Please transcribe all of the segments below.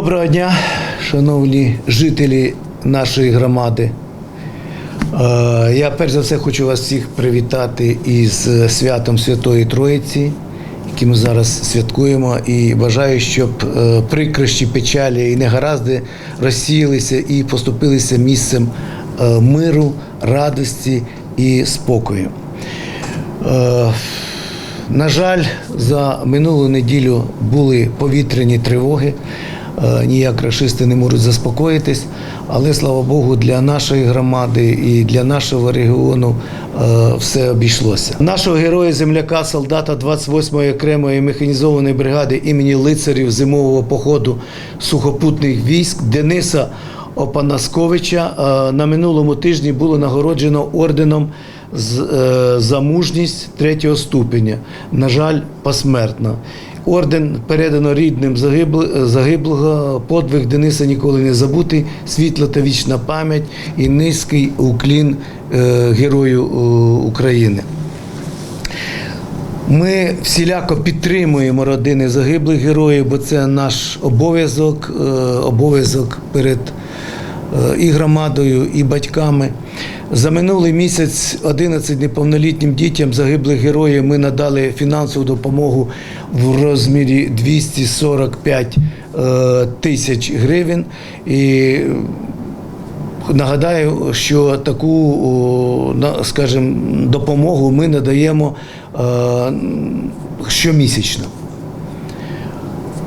Доброго дня, шановні жителі нашої громади. Е, Я перш за все хочу вас всіх привітати із святом Святої Троїці, яке ми зараз святкуємо, і бажаю, щоб е, прикрощі, печалі і негаразди розсіялися і поступилися місцем е, миру, радості і спокою. На жаль, за минулу неділю були повітряні тривоги. Е, Ніяк рашисти не можуть заспокоїтись, але слава Богу, для нашої громади і для нашого регіону е, все обійшлося. Нашого героя земляка, солдата 28-ї окремої механізованої бригади імені лицарів зимового походу сухопутних військ Дениса Опанасковича е, на минулому тижні було нагороджено орденом за мужність третього ступеня. На жаль, посмертно. Орден передано рідним загиблого. Подвиг Дениса ніколи не забутий. Світла та вічна пам'ять і низький уклін е, герою е, України. Ми всіляко підтримуємо родини загиблих героїв, бо це наш обов'язок, е, обов'язок перед і громадою, і батьками. За минулий місяць 11 неповнолітнім дітям загиблих героїв ми надали фінансову допомогу в розмірі 245 е, тисяч гривень. І Нагадаю, що таку, скажімо, допомогу ми надаємо е, щомісячно.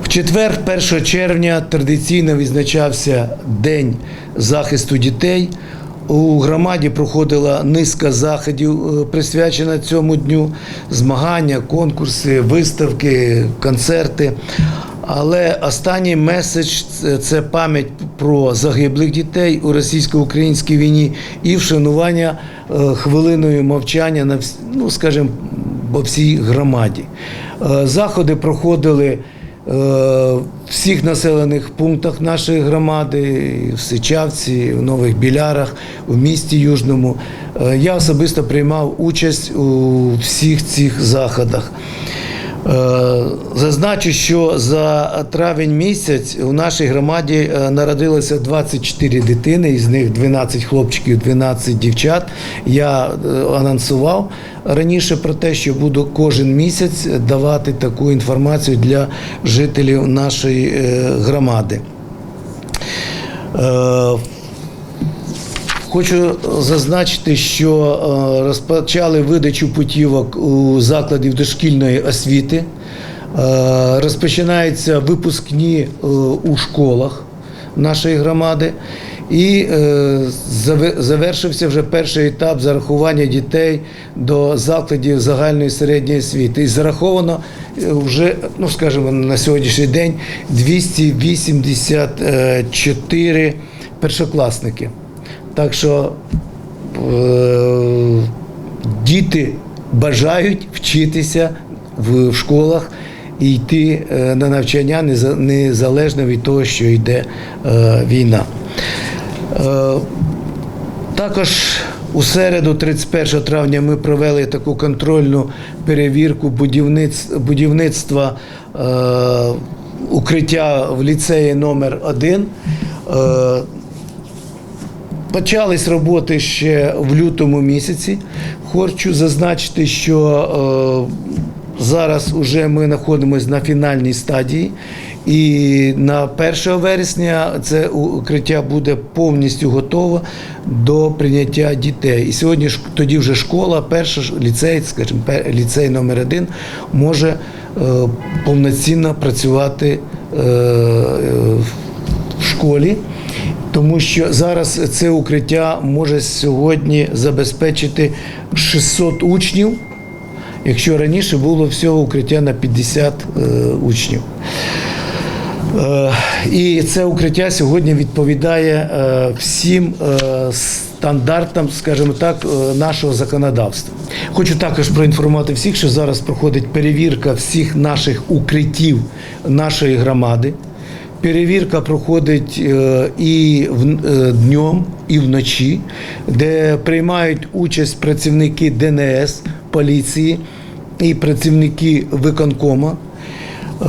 В четвер, 1 червня, традиційно відзначався День захисту дітей. У громаді проходила низка заходів, е, присвячена цьому дню: змагання, конкурси, виставки, концерти. Але останній меседж це- пам'ять про загиблих дітей у російсько-українській війні і вшанування е, хвилиною мовчання на ну, скажімо, по всій громаді. Е, Заходи проходили всіх населених пунктах нашої громади, в Сичавці, в Нових Білярах, у місті Южному. Е, Я особисто приймав участь у всіх цих заходах. Е, Зазначу, що за травень місяць у нашій громаді е, народилося 24 дитини, із них 12 хлопчиків, 12 дівчат. Я е, анонсував раніше про те, що буду кожен місяць давати таку інформацію для жителів нашої громади. Хочу зазначити, що е, розпочали видачу путівок у закладів дошкільної освіти. Е, Розпочинаються випускні е, у школах нашої громади. І завершився вже перший етап зарахування дітей до закладів загальної середньої освіти. І зараховано вже, ну скажімо, на сьогоднішній день 284 першокласники. Так що е, діти бажають вчитися в, в школах і йти е, на навчання незалежно від того, що йде е, війна. Е, також у середу, 31 травня, ми провели таку контрольну перевірку будівництва е, укриття в ліцеї номер 1 Е, Почались роботи ще в лютому місяці. Хочу зазначити, що е, зараз вже ми знаходимося на фінальній стадії, і на 1 вересня це укриття буде повністю готово до прийняття дітей. І сьогодні ж тоді вже школа, перша ліцей, скажімо, ліцей номер один може е, повноцінно працювати е, в школі. Тому що зараз це укриття може сьогодні забезпечити 600 учнів, якщо раніше було всього укриття на 50 е, учнів. Е, І це укриття сьогодні відповідає е, всім стандартам, скажімо так, нашого законодавства. Хочу також проінформувати всіх, що зараз проходить перевірка всіх наших укриттів нашої громади. Перевірка проходить е, і в- е, днем, і вночі, де приймають участь працівники ДНС, поліції і працівники виконкома. Е,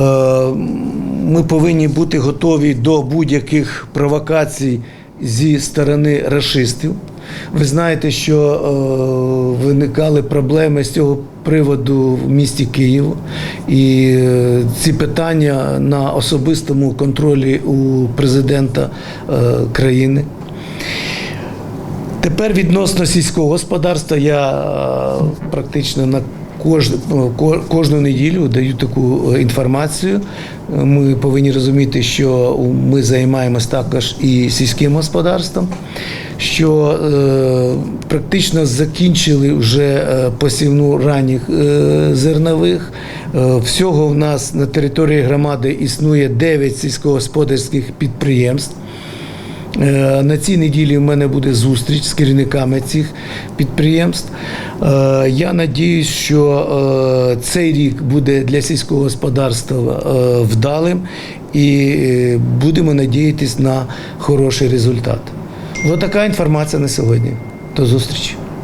Ми повинні бути готові до будь-яких провокацій зі сторони расистів. Ви знаєте, що е, виникали проблеми з цього приводу в місті Києву, і е, ці питання на особистому контролі у президента е, країни. Тепер відносно сільського господарства я е, практично на кож, кожну неділю даю таку е, інформацію. Е, Ми повинні розуміти, що ми займаємось також і сільським господарством, що е, практично закінчили вже е, посівну ранніх е, зернових. Всього в нас на території громади існує 9 сільськогосподарських підприємств. Е, На цій неділі в мене буде зустріч з керівниками цих підприємств. Е, Я надіюсь, що е, цей рік буде для сільського господарства вдалим і будемо надіятися на хороший результат. Ось така інформація на сьогодні. До зустрічі.